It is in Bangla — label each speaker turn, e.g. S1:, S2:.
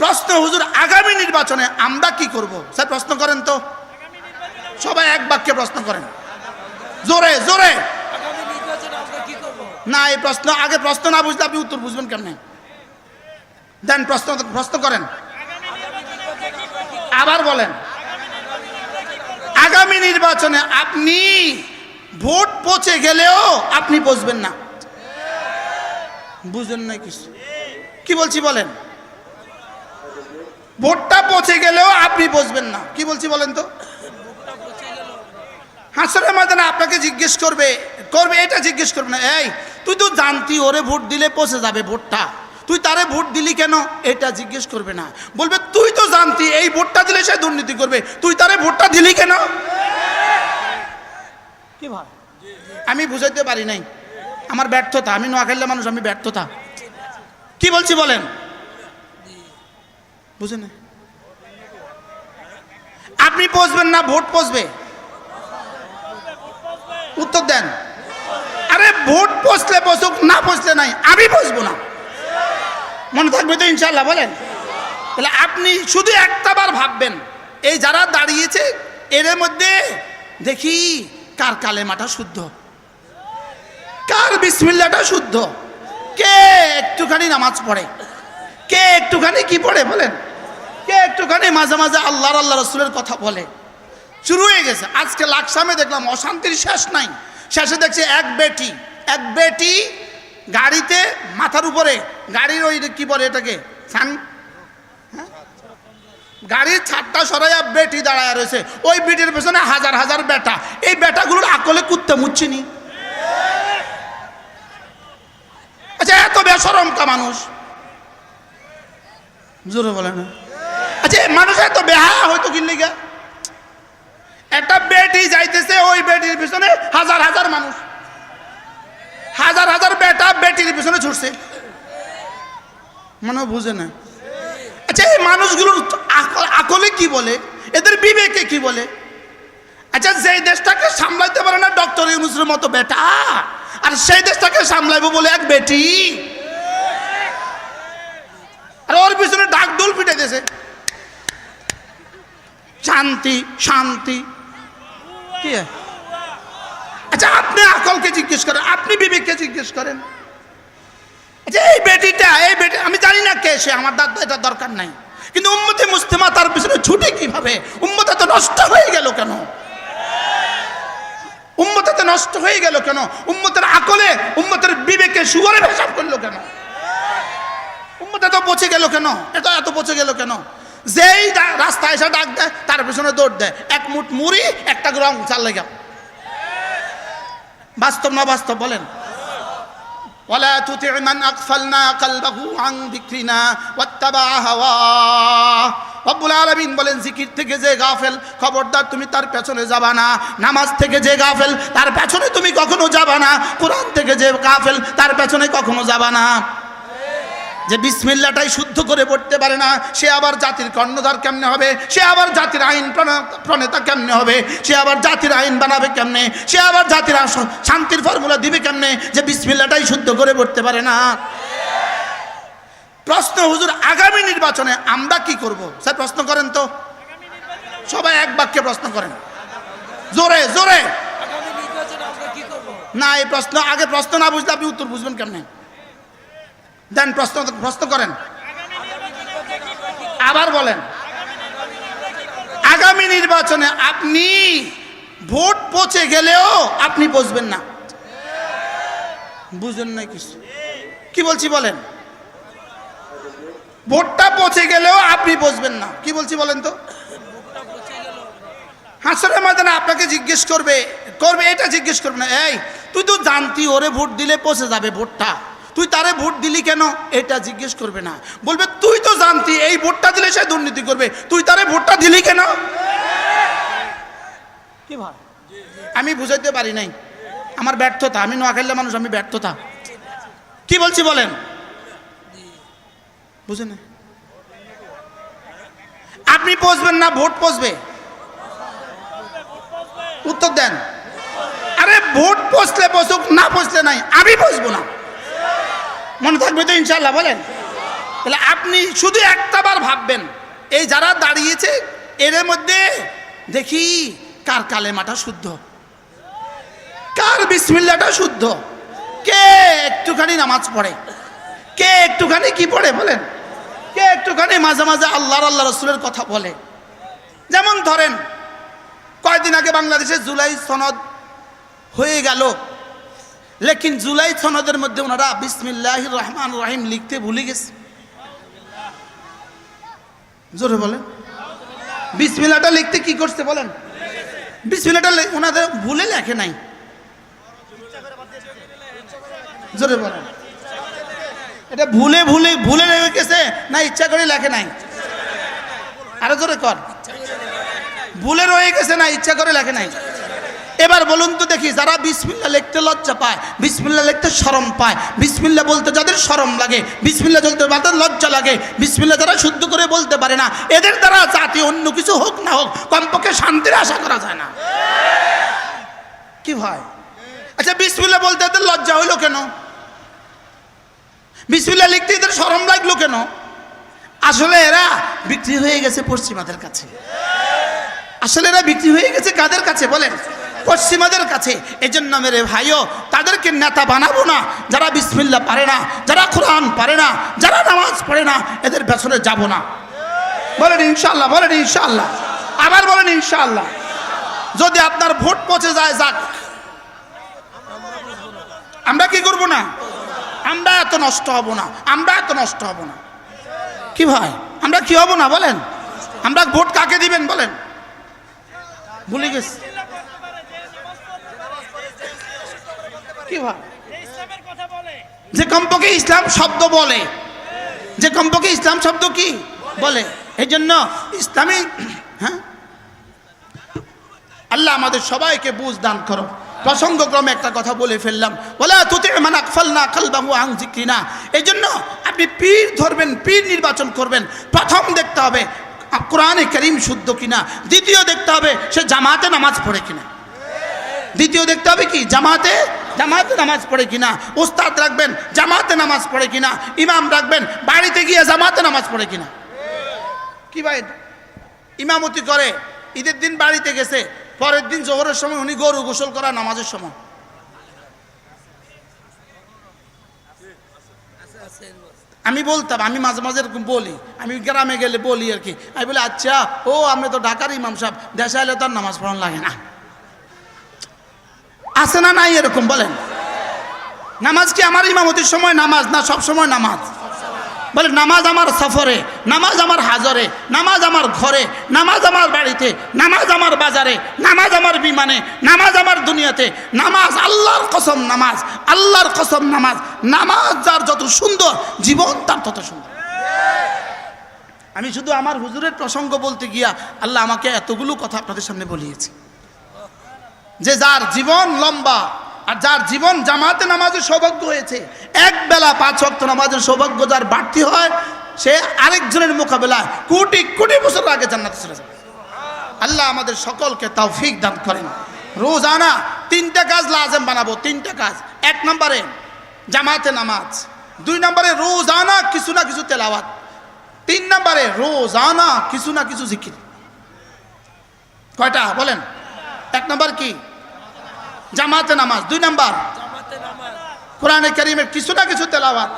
S1: প্রশ্ন হুজুর, আগামী নির্বাচনে আমরা কি করব? স্যার, প্রশ্ন করেন তো। সবাই এক বাক্যে প্রশ্ন করেন। জোরে জোরে। না, এই প্রশ্ন, আগে প্রশ্ন না বুঝলে আপনি উত্তর বুঝবেন কেমনে? দেন, প্রশ্ন প্রশ্ন করেন। আবার বলেন। আগামী নির্বাচনে আপনি ভোট পচে গেলেও আপনি বসবেন না। বুঝেন না কিছু। কি বলছি বলেন? ভোটটা পচে গেলেও আপনি বসবেন না। কি বলছি বলেন তো? হাসরের ময়দানে আপনাকে জিজ্ঞেস করবে করবে এটা জিজ্ঞেস করবে না। এই তুই তো জানতি ওরে ভোট দিলে পচে যাবে ভোটটা। তুই তারে ভোট দিলি কেন? এটা জিজ্ঞেস করবে না। বলবে তুই তো জানতি এই ভোটটা দিলে সে দুর্নীতি করবে। তুই তারে ভোটটা দিলি কেন? কি ভাই? আমি বুঝাইতে পারি নাই। আমার ব্যর্থতা আমি নোয়াখালীর মানুষ আমি ব্যর্থতা। কি বলছি বলেন? বুঝে না আপনি পচবেন না, ভোট পচবে উত্তর দেন। আরে ভোট পচলে পচুক না পচলে নাই, আমি পচবো না। মনে থাকবে তো ইনশাল্লাহ বলেন। তাহলে আপনি শুধু একটা বার ভাববেন, এই যারা দাঁড়িয়েছে, এর মধ্যে দেখি কার কালে কালেমাটা শুদ্ধ। কার বিসমিল্লাটা শুদ্ধ। কে একটুখানি নামাজ পড়ে? কে একটুখানি কি পড়ে, বলেন? কে একটুখানি মাঝে মাঝে আল্লাহর আল্লাহ রসুলের কথা বলে? শুরু হয়ে গেছে। আজকে লাকসামে দেখলাম অশান্তির শেষ নাই। শেষে দেখছি এক বেটি এক বেটি গাড়িতে মাথার উপরে, গাড়ির ওই কি বলে এটাকে? সান হ্যাঁ? গাড়ির ছাদটা সরাইয়া বেটি দাঁড়ায় রয়েছে। ওই বেটির পেছনে হাজার হাজার বেটা। এই বেটাগুলোর আকলে কুত্তে মুচ্ছিনি। আচ্ছা এত বেসরম কা মানুষ। জোরে বলে না। আচ্ছা মানুষ এত বেহা হয়তো কিনলে গা একটা বেটি যাইতেছে, ওই বেটির পিছনে হাজার হাজার মানুষ। হাজার হাজার বেটা বেটির পিছনে ছুটছে। মনে বুঝে না। আচ্ছা এই মানুষগুলোর আকলে কি বলে? এদের বিবেকে কি বলে? আচ্ছা যেই দেশটাকে সামলাইতে পারে না ডক্টর ইউনুসের মতো বেটা, আর সেই দেশটাকে সামলাইবো বলে এক বেটি। আর ওর পিছনে ডাক ডোল পিটে দিয়েছে শান্তি শান্তি। কি? আচ্ছা আপনি আকলকে জিজ্ঞেস করেন, আপনি বিবেককে জিজ্ঞেস করেন। আচ্ছা এই বেটিটা, এই বেটি, আমি জানি না কে সে, আমার দাদা, এটা দরকার নাই। কিন্তু উম্মতে মুস্তেমা তার পিছনে ছুটে কীভাবে? উম্মতে তো নষ্ট হয়ে গেল কেন? উম্মতে তো নষ্ট হয়ে গেল কেন? উম্মতের আকলে, উম্মতের বিবেকে সুগরে পেশাব করল কেন? উম্মতে তো পচে গেল কেন? এটা এত পচে গেল কেন? যেই দা- রাস্তায় এসে ডাক দেয় তার পেছনে দৌড় দেয় এক মুঠ মুড়ি একটা রং চাল লেগে বাস্তব না বাস্তব বলেন ولا تطع من أغفلنا قلبه عن ذكرنا واتبع هواه রব্বুল আলামিন বলেন জিকির থেকে যে গাফেল খবরদার তুমি তার পেছনে যাবা না নামাজ থেকে যে গাফেল তার পেছনে তুমি কখনো যাবা না কোরআন থেকে যে গাফেল তার পেছনে কখনো যাবা না যে বিসমিল্লাটাই শুদ্ধ করে পড়তে পারে না সে আবার জাতির কর্ণধার কেমনে হবে? সে আবার জাতির আইন প্রণ- প্রণেতা কেমনে হবে? সে আবার জাতির আইন বানাবে কেমনে? সে আবার জাতির শান্তির ফর্মুলা দিবে কেমনে? যে বিসমিল্লাটাই শুদ্ধ করে পড়তে পারে না। প্রশ্ন হুজুর আগামী নির্বাচনে আমরা কি করব? স্যার প্রশ্ন করেন তো। সবাই এক বাক্যে প্রশ্ন করেন। জোরে জোরে। না এই প্রশ্ন আগে প্রশ্ন না বুঝলে আপনি উত্তর বুঝবেন কেমনে? দেন প্রশ্ন প্রশ্ন করেন। আবার বলেন, আগামী নির্বাচনে আপনি ভোট পচে গেলেও আপনি বসবেন না। বুঝেন না কিছু? কি বলছি বলেন? ভোটটা পচে গেলেও আপনি বসবেন না। কি বলছি বলেন তো? হাসরের ময়দানে আপনাকে জিজ্ঞেস করবে করবে, এটা জিজ্ঞেস করবে না। এই, তুই তো জানতি ওরে ভোট দিলে পচে যাবে ভোটটা। তুই তারে ভোট দিলি কেন? এটা জিজ্ঞেস করবে না। বলবে তুই তো জানতি এই ভোটটা দিলে সে দুর্নীতি করবে। তুই তারে ভোটটা দিলি কেন? কি ভাই? আমি বুঝাইতে পারি নাই। আমার ব্যর্থতা আমি নোয়াখালীর মানুষ আমি ব্যর্থতা। কি বলছি বলেন? বুঝে না আপনি পচবেন না ভোট পচবে উত্তর দেন। আরে ভোট পচলে পচুক না পচলে নাই আমি পচবো না। মনে থাকবে তো ইনশাল্লাহ বলেন। তাহলে আপনি শুধু একটাবার ভাববেন, এই যারা দাঁড়িয়েছে, এর মধ্যে দেখি কার কালেমাটা শুদ্ধ? কার বিসমিল্লাটা শুদ্ধ? কে একটুখানি নামাজ পড়ে? কে একটুখানি কি পড়ে, বলেন? কে একটুখানি মাঝে মাঝে আল্লাহর আল্লাহ রসুলের কথা বলে? যেমন ধরেন, কয়দিন আগে বাংলাদেশে জুলাই সনদ হয়ে গেল। লেকিন জুলাই সনদের মধ্যে ওনারা বিসমিল্লাহ রহমান রহিম লিখতে ভুলে গেছে। জোরে বলেন। বিসমিল্লাটা লিখতে কি করছে বলেন? বিসমিল্লাটা ওনাদের ভুলে লেখে নাই। জোরে বলেন। এটা ভুলে ভুলে ভুলে লেগে গেছে না ইচ্ছা করে লেখে নাই? আরও জোরে কর। ভুলে রয়ে গেছে না ইচ্ছা করে লেখে নাই? এবার বলুন তো দেখি, যারা বিসমিল্লা লিখতে লজ্জা পায়, বিসমিল্লা লিখতে শরম পায়, বিসমিল্লা বলতে যাদের শরম লাগে, বিসমিল্লা বলতে যাদের লজ্জা লাগে, বিসমিল্লা যারা শুদ্ধ করে বলতে পারে না, এদের দ্বারা জাতি অন্য কিছু হোক না হোক, কমপক্ষে শান্তির আশা করা যায় না। কি ভাই আচ্ছা বিসমিল্লা বলতে এদের লজ্জা হইল কেন? বিসমিল্লা লিখতে এদের শরম লাগল কেন? আসলে এরা বিক্রি হয়ে গেছে পশ্চিমাদের কাছে। আসলে এরা বিক্রি হয়ে গেছে কাদের কাছে? বলেন। পশ্চিমাদের কাছে এই জন্য মেরে ভাইও, তাদেরকে নেতা বানাবো না। যারা বিসমিল্লা পারে না, যারা কোরআন পারে না, যারা নামাজ পড়ে না, এদের পেছনে যাব না। বলেন ইনশাল্লাহ বলেন ইনশাল্লাহ আবার বলেন ইনশাল্লাহ যদি আপনার ভোট পচে যায়, যাক। আমরা কি করব না? আমরা এত নষ্ট হব না, আমরা এত নষ্ট হব না। কি ভাই, আমরা কি হব না, বলেন? আমরা ভোট কাকে দিবেন, বলেন? ভুলে গেছি। কি ভাই যে কমপক্ষে ইসলাম শব্দ বলে। যে কমপক্ষে ইসলাম শব্দ কি? বলে। এই জন্য ইসলামী হ্যাঁ? আল্লাহ আমাদের সবাইকে বুঝ দান করো। প্রসঙ্গক্রমে একটা কথা বলে ফেললাম। বলে তুতে মানে আকফাল না কালবাহু আং না এই জন্য আপনি পীর ধরবেন পীর নির্বাচন করবেন। প্রথম দেখতে হবে কোরআনে করিম শুদ্ধ কিনা। দ্বিতীয় দেখতে হবে সে জামাতে নামাজ পড়ে কিনা। দ্বিতীয় দেখতে হবে কি? জামাতে জামাতে নামাজ পড়ে কিনা, উস্তাদ রাখবেন, জামাতে নামাজ পড়ে কিনা, ইমাম রাখবেন, বাড়িতে গিয়ে জামাতে নামাজ পড়ে কিনা। কি ভাই, ইমামতি করে, ঈদের দিন বাড়িতে গেছে, পরের দিন জোহরের সময় উনি গরু গোসল করা নামাজের সময়। আমি বলতাম, আমি মাঝে মাঝে এরকম বলি, আমি গ্রামে গেলে বলি আর কি। আমি বলি আচ্ছা ও আপনি তো ঢাকার ইমাম সাহেব, দেশে এলে তো আর নামাজ পড়ানো লাগে না। আছে না নাই এরকম বলেন। নামাজ কি আমার ইমামতির সময় নামাজ না সব সময় নামাজ? বলে নামাজ আমার সফরে, নামাজ আমার হাজরে, নামাজ আমার ঘরে, নামাজ আমার বাড়িতে, নামাজ আমার বাজারে, নামাজ আমার বিমানে, নামাজ আমার দুনিয়াতে, নামাজ আল্লাহর কসম নামাজ, আল্লাহর কসম নামাজ নামাজ যার যত সুন্দর, জীবন তার তত সুন্দর। আমি শুধু আমার হুজুরের প্রসঙ্গ বলতে গিয়া আল্লাহ আমাকে এতগুলো কথা আপনাদের সামনে বলিয়েছে। যে যার জীবন লম্বা আর যার জীবন জামাতে নামাজের সৌভাগ্য হয়েছে। এক বেলা পাঁচ অক্ট নামাজের সৌভাগ্য যার বাড়তি হয়, সে আরেকজনের মোকাবেলায় কোটি কোটি বছর আগে জান্নাতে চলে যাবে। আল্লাহ আমাদের সকলকে তৌফিক দান করেন। রোজানা তিনটা কাজ লাজেম বানাবো, তিনটা কাজ। এক নম্বরে জামাতে নামাজ, দুই নম্বরে রোজানা কিছু না কিছু তেলাওয়াত, তিন নম্বরে রোজানা কিছু না কিছু জিকির। কয়টা? বলেন। এক নম্বর কি? জামাতে নামাজ দুই নাম্বার। কোরআনে করিমের কিছু না কিছু তেলাওয়াত।